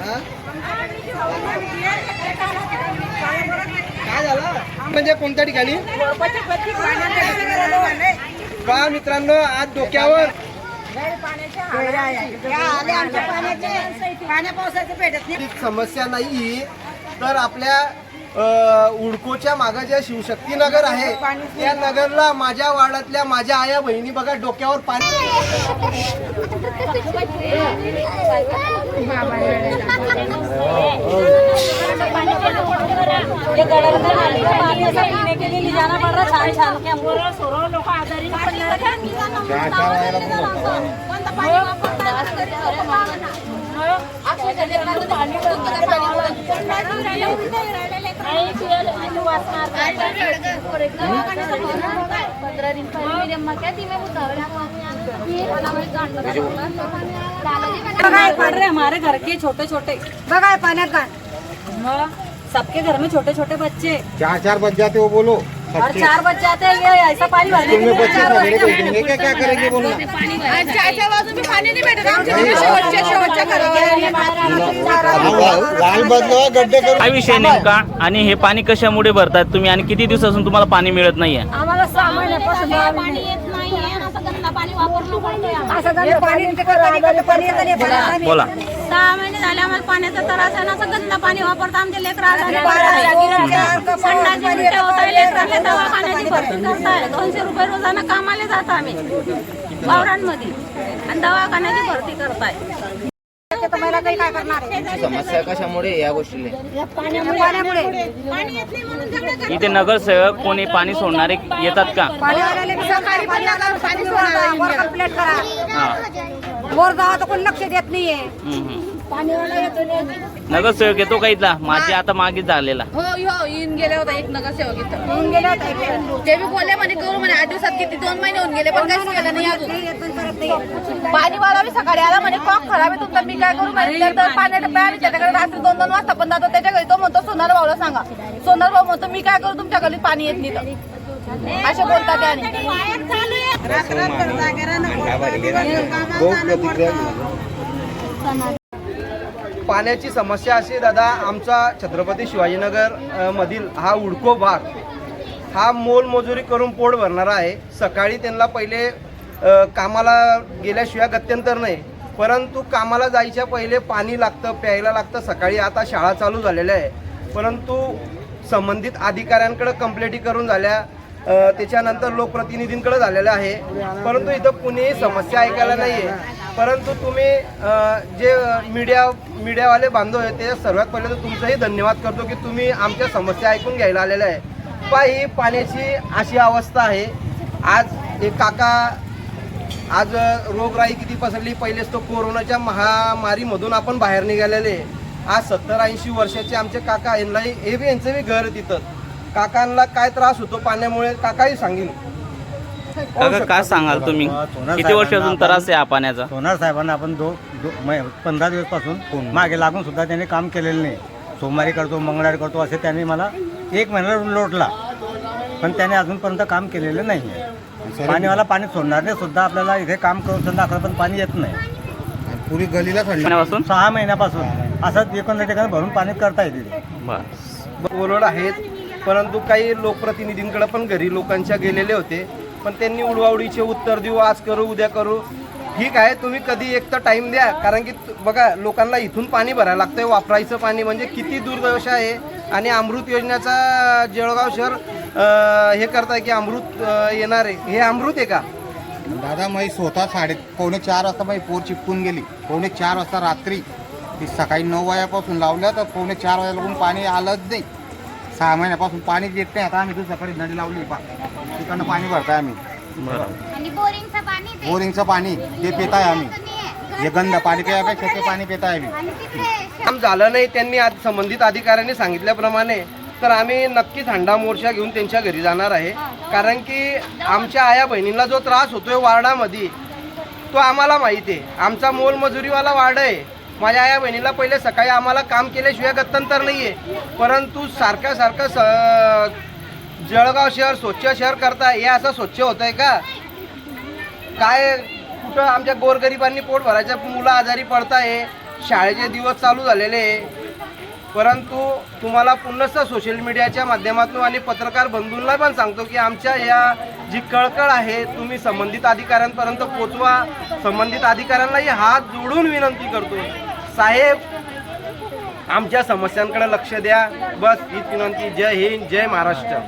हा? काय झालं? म्हणजे कोणत्या ठिकाणी? पहा मित्रांनो आज डोक्यावर पाण्या पावसाचं भेटत नाही. एक समस्या नाही तर आपल्या उडकोच्या मागं ज्या शिवशक्ती नगर आहे त्या नगरला माझ्या वाड्यातल्या माझ्या आया बहिणी बघा डोक्यावर पाणी रहा हमारे घर के छोटे छोटे. का हाँ, सबके घर में छोटे छोटे बच्चे. चार चार बज जाते हो बोलो. और चार बज जाते हैं ये ऐसा पानी भरने के बच्चे क्या क्या करेंगे बोलना? काय विषय नेमका आणि हे पाणी कशामुळे भरतात? तुम्ही आणि किती दिवसापासून तुम्हाला पाणी मिळत नाहीये? आम्हाला सहा महिन्यापासून पाणी येत नाही असं गंदा पाणी वापरणं पडतंय आम्हाला. असं पाणी. बोला. सहा महिने झाले आम्हाला पाण्याचा त्रास आहे ना असं गंदा पाणी वापरता. आमचे लेकर होत आहे, लेकरांना दवाखान्याची भरती करताय दोनशे रुपये रोजानं कामाला जात आम्ही. वावरांमध्ये. आणि दवाखान्याची भरती करताय? समस्या कशामुळे या गोष्टीला पाण्यामुळे. पाणी येत नाही म्हणून सगळे इथे नगरसेवक कोणी पाणी सोडणारे येतात का हा तर कोणी लक्ष देत नाहीये. हम्म. नगरसेवक येतो का इथला? माझे आता मागे झालेला. हो हो येऊन गेले होता एक नगरसेवक इथं. गेले होते इकडे. ते बी बोलले म्हणे करू म्हणे आठ दिवसात किती दोन महिने होऊन गेले पण काहीच केलं नाही अजून. नाही येत पण करत नाही. पाणीवाला बी सकाळी आला म्हणे कॉक खराब आहे तुमचा मी काय करू म्हणे तर पाण्याचा प्या आम्ही त्याच्याकडे रात्री दोन दोन वाजता पण जातो त्याच्या घरी तो म्हणतो सोनार भाऊला सांगा. सोनार भाऊ म्हणतो मी काय करू तुमच्या घरी पाणी येत नाही तर असे बोलतात त्याने पाण्याची समस्या अशी दादा आमचा छत्रपती शिवाजीनगर मधील हा उडको भाग हा मोलमजुरी करून पोट भरणारा आहे. सकाळी त्यांना पहिले कामाला गेल्याशिवाय गत्यंतर नाही. परंतु कामाला जायच्या पहिले पाणी लागतं प्यायला लागतं. सकाळी आता शाळा चालू झालेल्या आहे. परंतु संबंधित अधिकाऱ्यांकडे कंप्लेंटी करून झाल्या. त्याच्यानंतर लोकप्रतिनिधींकडे झालेलं आहे. परंतु इथं कुणीही समस्या ऐकायला नाही आहे परंतु तुम्ही जे मीडिया मीडियावाले बांधव आहे ते सर्वात पहिले तर तुमचंही धन्यवाद करतो की तुम्ही आमच्या समस्या ऐकून घ्यायला आलेल्या आहे. पा ही पाण्याची अशी अवस्था आहे. आज एक काका आज रोगराई किती पसरली पहिलेच तो कोरोनाच्या महामारीमधून आपण बाहेर निघालेले आज सत्तर ऐंशी वर्षाचे आमचे काका यांनाही हे बी यांचं बी घर तिथं. काकांना काय त्रास होतो पाण्यामुळे काकाही सांगेल. काका काय सांगाल तुम्ही? किती वर्षापासून त्रास आहे हा पाण्याचा? सोनार साहेबांना आपण दो, दो मै- पंधरा दिवसपासून मागे लागून सुद्धा त्यांनी काम केलेलं नाही. सोमवारी करतो मंगळवारी करतो असे त्यांनी मला एक महिना लोटला. पण त्याने अजूनपर्यंत काम केलेलं नाही आहे. पाणीवाला पाणी सोडणारे सुद्धा आपल्याला इथे काम करून सुद्धा आपल्याला पण पाणी येत नाही. पुरी गलीला पाण्यापासून सहा महिन्यापासून. असं एकोणत्या ठिकाणी भरून पाणी करता येते. बर. ओरड आहेत परंतु काही लोकप्रतिनिधींकडे पण घरी लोकांच्या गेलेले होते. पण त्यांनी उडवाउडीचे उत्तर देऊ आज करू उद्या करू. ठीक आहे तुम्ही कधी एक तर टाईम द्या. कारण की बघा लोकांना इथून पाणी भरायला लागतंय. वापरायचं पाणी म्हणजे किती दुर्दशा आहे. आणि अमृत योजनेचा जळगाव शहर हे हे करताय की अमृत येणार आहे. हे अमृत आहे का? दादा मी स्वतः साडे पावणे चार वाजता माझी पोर चिपकून गेली. पावणे चार वाजता रात्री ती सकाळी नऊ वाजेपासून लावल्या तर पावणे चार वाजेला पाणी आलंच नाही. सहा महिन्यापासून पाणी येत नाही. आता आम्ही तू सकाळी नदी लावली. पा तिकडनं पाणी भरताय आम्ही. आणि बोरिंगचं पाणी ते- बोरिंगचं पाणी ते पिताय आम्ही. हे गंध पाणी प्यायपेक्षा ते पाणी पिताय आम्ही. तिकडे काम झालं नाही त्यांनी आज संबंधित अधिकाऱ्यांनी सांगितल्याप्रमाणे तर आम्ही नक्कीच हंडा मोर्चा घेऊन त्यांच्या घरी जाणार आहे. कारण की आमच्या आया बहिणींना जो त्रास होतोय वार्डामध्ये तो आम्हाला माहिती आहे. आमचा मोलमजुरीवाला वार्ड आहे. माझ्या या बहिणीला पहिले सकाळी आम्हाला काम केल्याशिवाय गत्यंतर नाही आहे परंतु सारखं सारखं स जळगाव शहर स्वच्छ शहर करताय हे असं स्वच्छ होत आहे का? काय कुठं आमच्या गोरगरिबांनी पोट भरायच्या मुलं आजारी पडताय शाळेचे दिवस चालू झालेले. आहे परंतु तुम्हाला पुन्हा सोशल मीडियाच्या माध्यमातून आणि पत्रकार बंधूंना पण सांगतो की आमच्या या जी कळकळ आहे तुम्ही संबंधित अधिकाऱ्यांपर्यंत पोचवा. संबंधित अधिकाऱ्यांनाही हात जोडून विनंती करतो साहेब आमच्या समस्यांकडे लक्ष द्या. बस हीच विनंती. जय हिंद जय महाराष्ट्र.